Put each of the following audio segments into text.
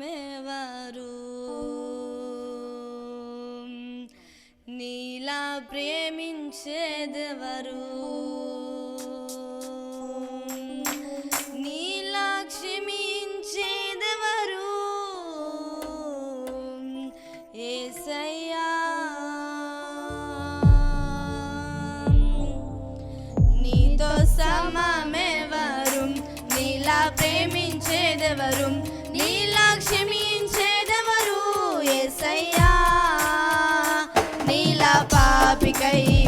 మెవారు నీలా ప్రేమించేదెవరు? నీలా క్షమించేదెవరు? ఏసయ్యా. నీతో సమమెవరు? నీలా ప్రేమించేదెవరు? నీలా E aí?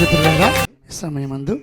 చేతులారా సమయమందు